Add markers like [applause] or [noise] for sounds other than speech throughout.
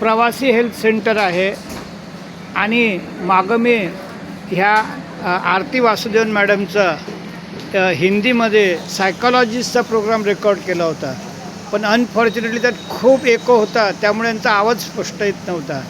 प्रवासी health centre आहे. आणि मागं मी ह्या आरती वासुदेवन मॅडमचा हिंदीमध्ये सायकॉलॉजिस्टचा प्रोग्राम रेकॉर्ड केला होता. पण अनफॉर्च्युनेटली त्यात खूप एको होता. त्यामुळे यांचा आवाज स्पष्ट येत नव्हता.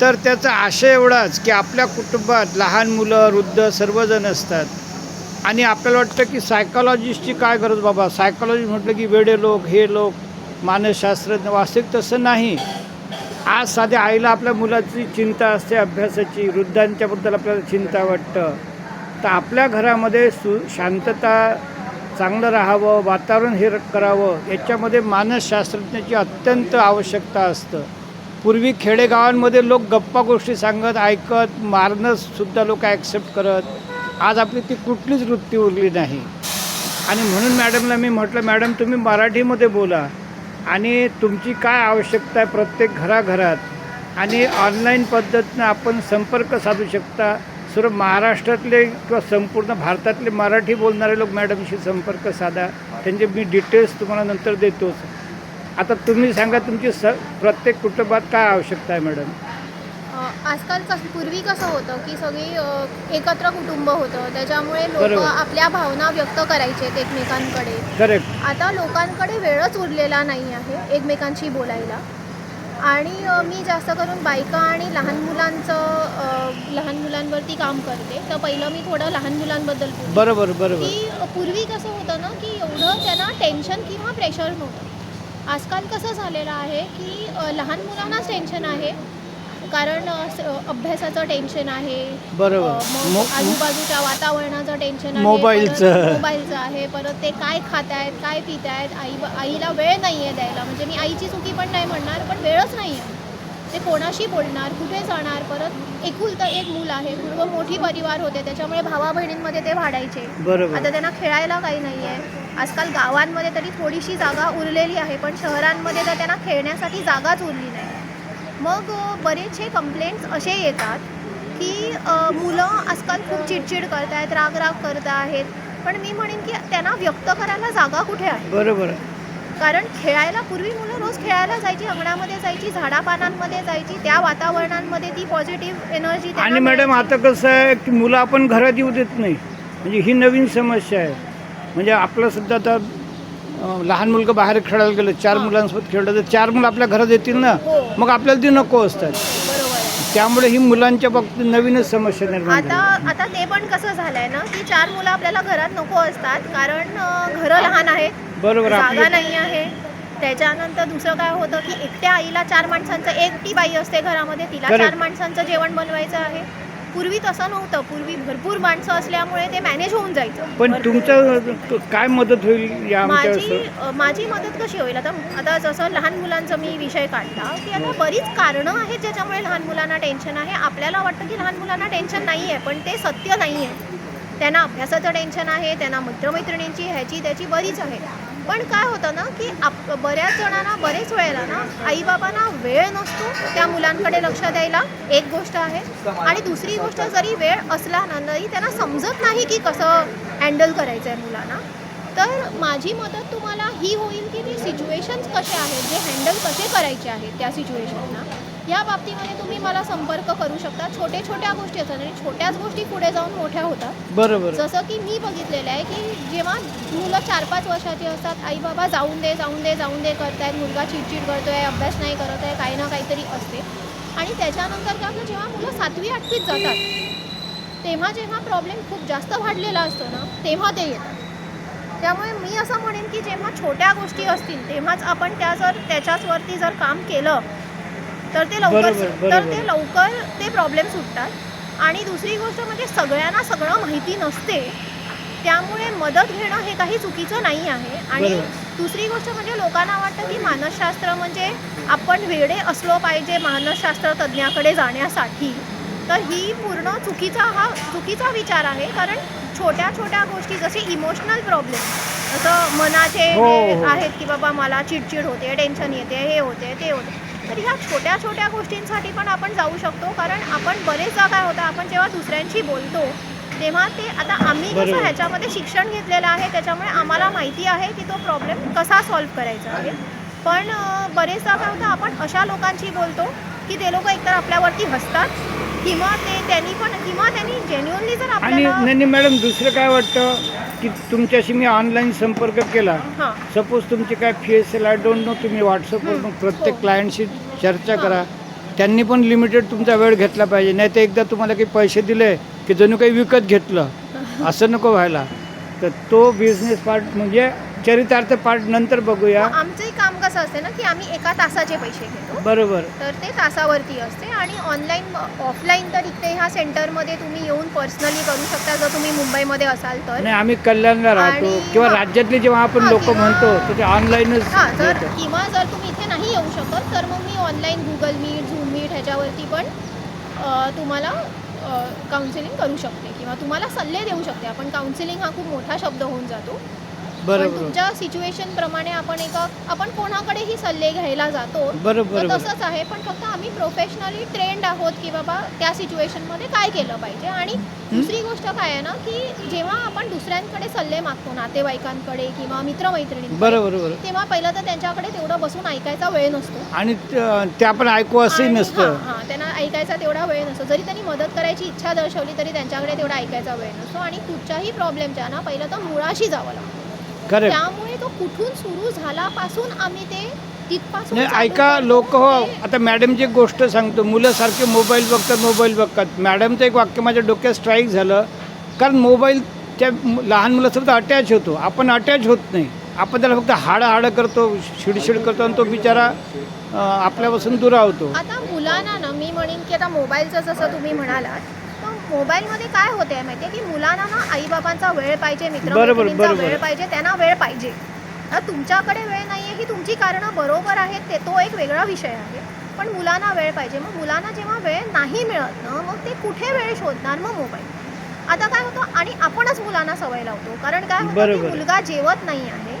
तर त्याचा आशय एवढाच की आपल्या कुटुंबात लहान मुलं वृद्ध सर्वजण असतात. आणि आपल्याला वाटतं की सायकॉलॉजिस्टची काय गरज बाबा? सायकॉलॉजी म्हटलं की वेडे लोक हे लोक मानसशास्त्रज्ञ वास्तविक तसं नाही. आज साध्या आईला आपल्या मुलाची चिंता असते अभ्यासाची वृद्धांच्याबद्दल आपल्याला चिंता वाटतं. तर आपल्या घरामध्ये सु शांतता चांगलं राहावं वातावरण हे करावं याच्यामध्ये मानसशास्त्रज्ञाची अत्यंत आवश्यकता असतं. पूर्वी खेडेगावांमध्ये लोक गप्पा गोष्टी सांगत ऐकत मारणंसुद्धा लोक ॲक्सेप्ट करत. आज आपली ती कुठलीच वृत्ती उरली नाही. आणि म्हणून मॅडमला मी म्हटलं मॅडम तुम्ही मराठीमध्ये बोला. आणि तुमची काय आवश्यकता आहे प्रत्येक घराघरात? आणि ऑनलाईन पद्धतीनं आपण संपर्क साधू शकता. सर्व महाराष्ट्रातले किंवा संपूर्ण भारतातले मराठी बोलणारे लोक मॅडमशी संपर्क साधा. त्यांचे मी डिटेल्स तुम्हाला नंतर देतोच. आता तुम्ही सांगा तुमची स प्रत्येक कुटुंबात काय आवश्यकता आहे मॅडम? आजकाल कसं पूर्वी कसं होतं की सगळी एकत्र कुटुंब होतं. त्याच्यामुळे लोक बरोबर. आपल्या भावना व्यक्त करायचे एकमेकांकडे. करेक्ट आता लोकांकडे वेळच उरलेला नाही आहे एकमेकांशी बोलायला. आणि अ, मी जास्त करून बायका आणि लहान मुलांचं अ, लहान मुलांवरती काम करते. तर पहिलं मी थोडं लहान मुलांबद्दल बोलते. बरोबर बरोबर. की पूर्वी कसं होतं ना की एवढं त्यांना टेन्शन किंवा प्रेशर नव्हतं. आजकाल कसं झालेलं आहे की अ, लहान मुलांनाच टेन्शन आहे. कारण अभ्यासाचं टेन्शन आहे. बरोबर. आजूबाजूच्या वातावरणाचं टेन्शन आहे मोबाईलचं. मोबाईलचं आहे परत ते काय खात आहेत काय पित आहेत आई आईला वेळ नाही आहे द्यायला. म्हणजे मी आईची चुकी पण नाही म्हणणार पण वेळच नाही आहे ते कोणाशी बोलणार कुठे जाणार परत एकुलतं एक मूल आहे पूर्व मोठी परिवार होते त्याच्यामुळे भावा बहिणींमध्ये ते वाढायचे. बरोबर. आता त्यांना खेळायला काही नाही आहे आजकाल गावांमध्ये तरी थोडीशी जागा उरलेली आहे पण शहरांमध्ये तर त्यांना खेळण्यासाठी जागाच उरली नाही. मग बरेचसे कंप्लेंट्स असे येतात की मुलं आजकाल खूप चिडचिड करत आहेत राग राग करत आहेत पण मी म्हणेन की त्यांना व्यक्त करायला जागा कुठे आहे? बरोबर कारण खेळायला पूर्वी मुलं रोज खेळायला जायची अंगणामध्ये जायची झाडापानांमध्ये जायची त्या वातावरणांमध्ये ती पॉझिटिव्ह एनर्जी आणि मॅडम आता कसं आहे की मुलं आपण घरात येऊ देत नाही. म्हणजे ही नवीन समस्या आहे. म्हणजे आपलं सुद्धा आता लहान मुलगा बाहेर खेळायला गेलं चार. मुलांसोबत खेळलं तर चार मुलं आपल्या घरात येतील ना? हो. मग आपल्याला ती नको असतात. त्यामुळे ही मुलांच्या बाबतीत नवीनच समस्या निर्माण आता झाली. आता ते पण कसं झालंय ना की चार मुलं आपल्याला घरात नको असतात कारण अ, घरं लहान आहेत. बरोबर जागा आपली नाही आहे. त्याच्यानंतर दुसरं काय होतं की एकट्या आईला चार माणसांचं एकटी बाई असते घरामध्ये तिला. चार माणसांचं जेवण बनवायचं आहे. पूर्वी तसं नव्हतं. पूर्वी भरपूर माणसं असल्यामुळे ते मॅनेज होऊन जायचं. पण. तुमचं काय मदत होईल या माझी माझी मदत कशी होईल? आता आता जसं लहान मुलांचा मी विषय काढला की आता बरीच कारणं आहेत ज्याच्यामुळे लहान मुलांना टेन्शन आहे. आपल्याला वाटतं की लहान मुलांना टेन्शन नाही आहे पण ते सत्य नाही आहे त्यांना अभ्यासाचं टेन्शन आहे त्यांना मित्रमैत्रिणींची ह्याची त्याची बरीच आहे. पण काय होतं ना की आप बऱ्याच जणांना बरेच वेळेला ना आईबाबांना वेळ नसतो त्या मुलांकडे लक्ष द्यायला. एक गोष्ट आहे. आणि दुसरी गोष्ट जरी वेळ असला ना तरी त्यांना समजत नाही की कसं हँडल करायचं आहे मुलांना. तर माझी मदत तुम्हाला ही होईल की ते सिच्युएशन्स कसे आहेत जे हँडल कसे करायचे आहेत त्या सिच्युएशनना या बाबतीमध्ये तुम्ही मला संपर्क करू शकता. छोट्या छोट्या गोष्टी असतात आणि छोट्याच गोष्टी पुढे जाऊन मोठ्या होतात. बरोबर. जसं की मी बघितलेलं आहे की जेव्हा मुलं चार पाच वर्षाची असतात आई बाबा जाऊन दे जाऊन दे जाऊन दे करतायत मुलगा चिडचिड करतोय अभ्यास नाही करत आहे काही ना काहीतरी असते. आणि त्याच्यानंतर काय होतं जेव्हा मुलं सातवी आठवीत जातात तेव्हा जेव्हा प्रॉब्लेम खूप जास्त वाढलेला असतो ना तेव्हा ते येतात. त्यामुळे मी असं म्हणेन की जेव्हा छोट्या गोष्टी असतील तेव्हाच आपण त्या जर त्याच्याचवरती जर काम केलं तर ते लवकर तर. ते लवकर ते प्रॉब्लेम सुटतात आणि दुसरी गोष्ट म्हणजे सगळ्यांना सगळं माहिती नसते त्यामुळे मदत घेणं हे काही चुकीचं नाही आहे आणि. दुसरी गोष्ट म्हणजे लोकांना वाटतं की मानसशास्त्र म्हणजे आपण वेडे असलो पाहिजे मानसशास्त्र तज्ज्ञाकडे जाण्यासाठी तर ही पूर्ण चुकीचा हा चुकीचा विचार आहे कारण छोट्या छोट्या गोष्टी जसे इमोशनल प्रॉब्लेम जसं मनाचे हो, हो. आहेत की बाबा मला चिडचिड होते टेन्शन येते हे होते ते होते तर ह्या छोट्या छोट्या गोष्टींसाठी पण आपण जाऊ शकतो कारण आपण बरेचदा काय होतं आपण जेव्हा दुसऱ्यांशी बोलतो तेव्हा ते आता आम्ही कसं. ह्याच्यामध्ये शिक्षण घेतलेलं आहे त्याच्यामुळे आम्हाला माहिती आहे की तो प्रॉब्लेम कसा सॉल्व्ह करायचा आहे पण बरेचदा काय होतं आपण अशा लोकांशी बोलतो की ते लोक एकतर आपल्यावरती हसतात किंवा ते त्यांनी पण किंवा त्यांनी जेन्युअनली जर आणि आपल्याला नाही नाही, मॅडम दुसरं काय वाटतं की तुमच्याशी मी ऑनलाईन संपर्क केला हां सपोज तुमची काय फी असेल आय डोंट नो तुम्ही व्हॉट्सअपवर हं. प्रत्येक हो. क्लायंटशी चर्चा हां. करा त्यांनी पण लिमिटेड तुमचा वेळ घेतला पाहिजे नाही तर एकदा तुम्हाला काही पैसे दिले की जणू काही विकत घेतलं [laughs] असं नको व्हायला तर तो बिझनेस पार्ट म्हणजे चरितार्थ पार्ट नंतर बघूया. आमचंही काम कसं असते ना की आम्ही एका तासाचे पैसे घेतो. बरोबर. तर ते तासावरती असते आणि ऑनलाईन ऑफलाईन तर इथे ह्या सेंटरमध्ये तुम्ही येऊन पर्सनली करू शकता. जर तुम्ही मुंबईमध्ये असाल तर. नाही आम्ही कल्याणला राहतो. किंवा. राज्यातले जेव्हा आपण लोक म्हणतो तर ते ऑनलाईनच हां जर किंवा जर तुम्ही इथे नाही येऊ शकत तर मग मी online Google meet Zoom meet ह्याच्यावरती पण तुम्हाला काउन्सिलिंग करू शकते. किंवा तुम्हाला सल्ले देऊ शकते. आपण काउन्सिलिंग हा खूप मोठा शब्द होऊन जातो. पण बरोबर. तुमच्या सिच्युएशन प्रमाणे आपण एका आपण कोणाकडेही सल्ले घ्यायला जातो. बरोबर तर बरोबर तसंच आहे पण फक्त आम्ही प्रोफेशनली ट्रेंड आहोत की बाबा त्या सिच्युएशनमध्ये काय केलं पाहिजे. आणि दुसरी गोष्ट काय आहे ना की जेव्हा आपण दुसऱ्यांकडे सल्ले मागतो नातेवाईकांकडे किंवा मित्रमैत्रिणींकडे बरोबर बरोबर. तेव्हा पहिलं तर त्यांच्याकडे तेवढं बसून ऐकायचा वेळ नसतो. आणि त- ते आपण ऐकू असंही आणि नसतं. हां, हां, त्यांना ऐकायचा तेवढा वेळ नसतो. जरी त्यांनी मदत करायची इच्छा दर्शवली तरी त्यांच्याकडे तेवढा ऐकायचा वेळ नसतो. आणि कुठच्याही प्रॉब्लेमच्या ना पहिलं तर मुळाशी जावं लागतं. त्यामुळे तो कुठून सुरू झाल्यापासून आम्ही ते तिथपासून नाही ऐका लोक हो ते- आता मॅडमची एक गोष्ट सांगतो मुलं सारखे मोबाईल बघतात मोबाईल बघतात. मॅडमचं एक वाक्य माझ्या डोक्यात स्ट्राईक झालं. कारण मोबाईल त्या लहान मुलासोबत अटॅच होतो. आपण अटॅच होत नाही. आपण त्याला फक्त हाडं हाडं करतो शिडशिड करतो आणि तो बिचारा आपल्यापासून दुरावतो आता मुलांना ना मी म्हणेन की आता मोबाईलचं जसं तुम्ही म्हणालात मोबाईलमध्ये काय होते आहे माहिती आहे की मुलांना ना आईबाबांचा वेळ पाहिजे बरोबर. वेळ पाहिजे त्यांना वेळ पाहिजे. तुमच्याकडे वेळ नाही आहे ही तुमची कारणं बरोबर आहेत ते तो एक वेगळा विषय आहे. पण मुलांना वेळ पाहिजे. मग मुलांना जेव्हा वेळ नाही मिळत ना मग ते कुठे वेळ शोधणार मग मोबाईल? आता काय होतं? आणि आपणच मुलांना सवय लावतो. कारण काय होतं की. मुलगा जेवत नाही आहे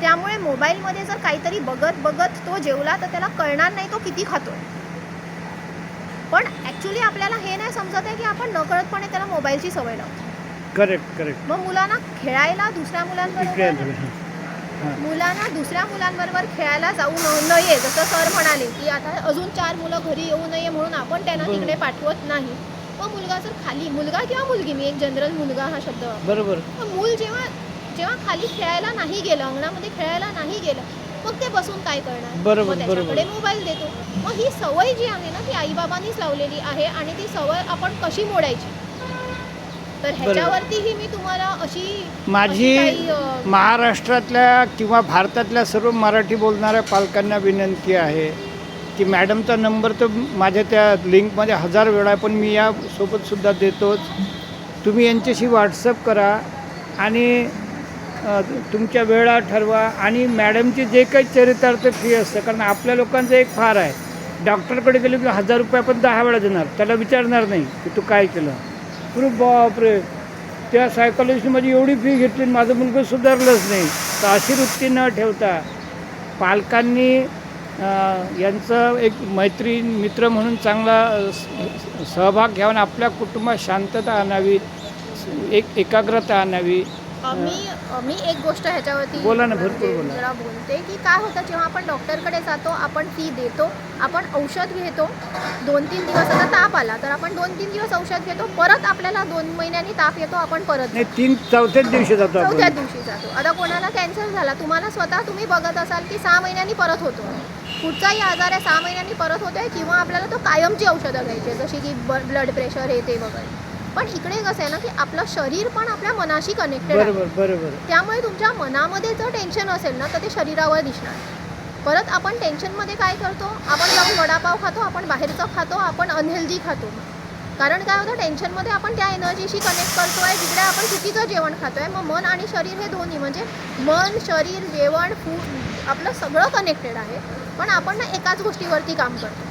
त्यामुळे मोबाईलमध्ये जर काहीतरी बघत बघत तो जेवला तर त्याला कळणार नाही तो किती खातो पण ॲक्च्युली आपल्याला हे नाही समजत आहे की आपण नकळतपणे त्याला मोबाईलची सवय लावतो. करेक्ट करेक्ट मग मुलांना खेळायला दुसऱ्या मुलांबरोबर मुलांना दुसऱ्या मुलांबरोबर खेळायला जाऊ नये जसं सर म्हणाले की आता अजून चार मुलं घरी येऊ नये म्हणून आपण त्यांना. तिकडे पाठवत नाही. मग मुलगा जर खाली मुलगा किंवा मुलगी मी एक जनरल मुलगा हा शब्द. बरोबर. मग मूल जेव्हा जेव्हा खाली खेळायला नाही गेलं अंगणामध्ये खेळायला नाही गेलं मग ते बसून काय करणार? बरोबर, मग त्याच्याकडे बरोबर. मोबाईल देतो. मग ही सवय जी आहे ना ती आईबाबांनीच लावलेली आहे आणि ती सवय आपण कशी मोडायची? तर ह्याच्यावरतीही मी तुम्हाला अशी अशी माझी काही, अं, महाराष्ट्रातल्या किंवा भारतातल्या सर्व मराठी बोलणाऱ्या पालकांना विनंती आहे की मॅडमचा नंबर तर माझ्या त्या लिंकमध्ये हजार वेळा आहे पण मी या सोबतसुद्धा देतोच. तुम्ही यांच्याशी व्हॉट्सअप करा आणि तुमच्या वेळा ठरवा आणि मॅडमची जे काही चरितार्थ फी असतं कारण आपल्या लोकांचं एक फार आहे. डॉक्टरकडे गेले की हजार रुपया पण दहा वेळा देणार त्याला विचारणार नाही की तू काय केलं. अरे बापरे त्या सायकॉलॉजिस्टमध्ये एवढी फी घेतली आणि माझं मुलगा सुधारलंच नाही. तर अशी वृत्ती न ठेवता पालकांनी यांचं एक मैत्रीण मित्र म्हणून चांगला सहभाग घ्यावा आणि आपल्या कुटुंबात शांतता आणावी एक एकाग्रता आणावी. मी मी एक गोष्ट ह्याच्यावरती बोला ना, म्हणजे भरपूर बोला. जरा बोलते की काय होतं जेव्हा आपण डॉक्टरकडे जातो आपण फी देतो आपण औषध घेतो दोन तीन दिवस आता ताप आला तर आपण दोन तीन दिवस औषध घेतो परत आपल्याला दोन महिन्यांनी ताप येतो आपण परत नाही तीन चौथ्याच दिवशी जातो चौथ्या आपण दिवशी जातो. आता कोणाला कॅन्सर झाला तुम्हाला स्वतः तुम्ही बघत असाल की सहा महिन्यांनी परत होतो. कुठचाही आजार आहे सहा महिन्यांनी परत होतोय किंवा आपल्याला तो कायमची औषधं घ्यायची जशी की ब्लड प्रेशर हे ते वगैरे. पण इकडे कसं आहे ना की आपलं शरीर पण आपल्या मनाशी कनेक्टेड आहे. बरोबर बरोबर. त्यामुळे तुमच्या मनामध्ये जर टेन्शन असेल ना तर ते शरीरावर दिसणार. परत आपण टेन्शनमध्ये काय करतो? आपण जाऊन वडापाव खातो आपण बाहेरचं खातो आपण अनहेल्दी खातो. कारण काय होतं? टेन्शनमध्ये आपण त्या एनर्जीशी कनेक्ट करतो आहे जिकडे आपण चुकीचं जेवण खातो आहे मग मन आणि शरीर हे दोन्ही म्हणजे मन शरीर जेवण फूड आपलं सगळं कनेक्टेड आहे. पण आपण ना एकाच गोष्टीवरती काम करतो.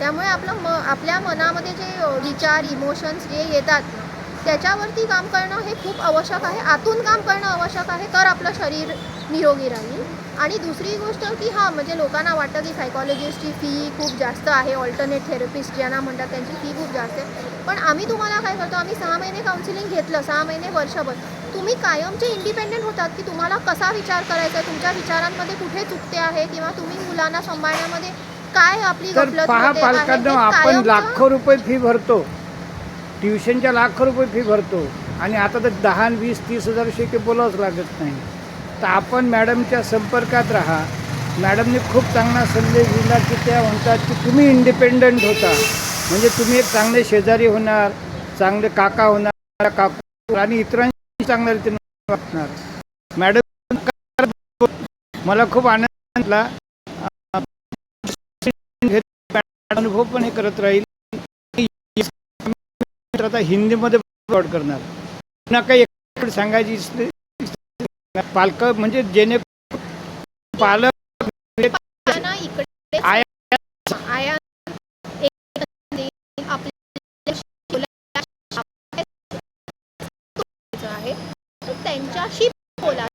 त्यामुळे आपलं म आपल्या मनामध्ये जे विचार इमोशन्स जे येतात ना त्याच्यावरती काम करणं हे खूप आवश्यक आहे. आतून काम करणं आवश्यक आहे तर आपलं शरीर निरोगी राहील. आणि दुसरी गोष्ट की हां म्हणजे लोकांना वाटतं की सायकॉलॉजिस्टची फी खूप जास्त आहे ऑल्टरनेट थेरपिस्ट ज्यांना म्हणतात त्यांची फी खूप जास्त आहे. पण आम्ही तुम्हाला काय करतो आम्ही सहा महिने काउन्सिलिंग घेतलं सहा महिने वर्षभर. तुम्ही कायमचे इंडिपेंडेंट होतात की तुम्हाला कसा विचार करायचा आहे तुमच्या विचारांमध्ये कुठे चुकते आहे किंवा तुम्ही मुलांना सांभाळण्यामध्ये काय आपली तर गफलत पहा होते? आहे, पालकांना हे आपण कायमचं- लाखो रुपये फी भरतो. ट्युशनच्या लाखो रुपये फी भरतो. आणि आता तर दहा आणि वीस तीस हजार शिके बोलावंच लागत नाही. तर आपण मॅडमच्या संपर्कात राहा. मॅडमने खूप चांगला संदेश दिला की त्या म्हणतात की तुम्ही इंडिपेंडंट होता. म्हणजे तुम्ही एक चांगले शेजारी होणार चांगले काका होणार काकू आणि इतरांशी चांगल्या रीतीने वागणार. मॅडम मला खूप आनंद झाला. अनुभव पण हे करत राहील. आता हिंदीमध्ये रेकॉर्ड करणार. पुन्हा काही एक सांगायची पालक म्हणजे जेणे पालक आया आहे. त्यांच्याशी बोला.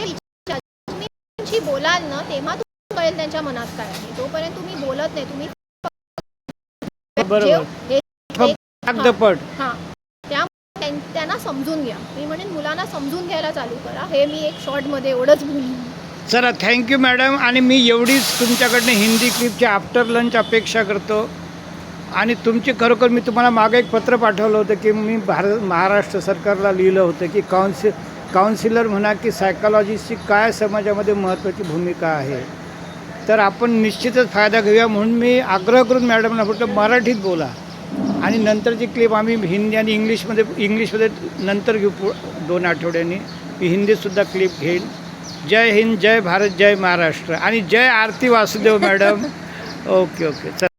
तुम्ही बोलाल ना तेव्हा तुम्हाला कळेल त्यांच्या मनात काय आहे. जोपर्यंत तुम्ही बोलत नाही. तुम्ही बरोबर. जे- हे- फक्त कागदपट. हां. त्यामुळे त्यां- त्यांना समजून घ्या. मी म्हणेन मुलांना समजून घ्यायला चालू करा. हे मी एक शॉर्टमध्ये एवढंच बोलली. चला थँक्यू मॅडम आणि मी एवढीच तुमच्याकडनं हिंदी क्लिपची आफ्टर लंच अपेक्षा करतो. आणि तुमची खरोखर मी तुम्हाला मागे एक पत्र पाठवलं होतं की मी भारत महाराष्ट्र सरकारला लिहिलं होतं की काउन्सि काउन्सिलर म्हणा की सायकॉलॉजिस्टची काय समाजामध्ये महत्त्वाची भूमिका आहे? तर आपण निश्चितच फायदा घेऊया म्हणून मी आग्रह करून मॅडमला फक्त मराठीत बोला. आणि नंतरची क्लिप आम्ही हिंदी आणि इंग्लिशमध्ये इंग्लिशमध्ये नंतर घेऊ पु दोन आठवड्यांनी. मी हिंदीतसुद्धा क्लिप घेईन. जय हिंद जय भारत जय महाराष्ट्र. आणि जय Aarti Vasudev madam. Okay okay. चल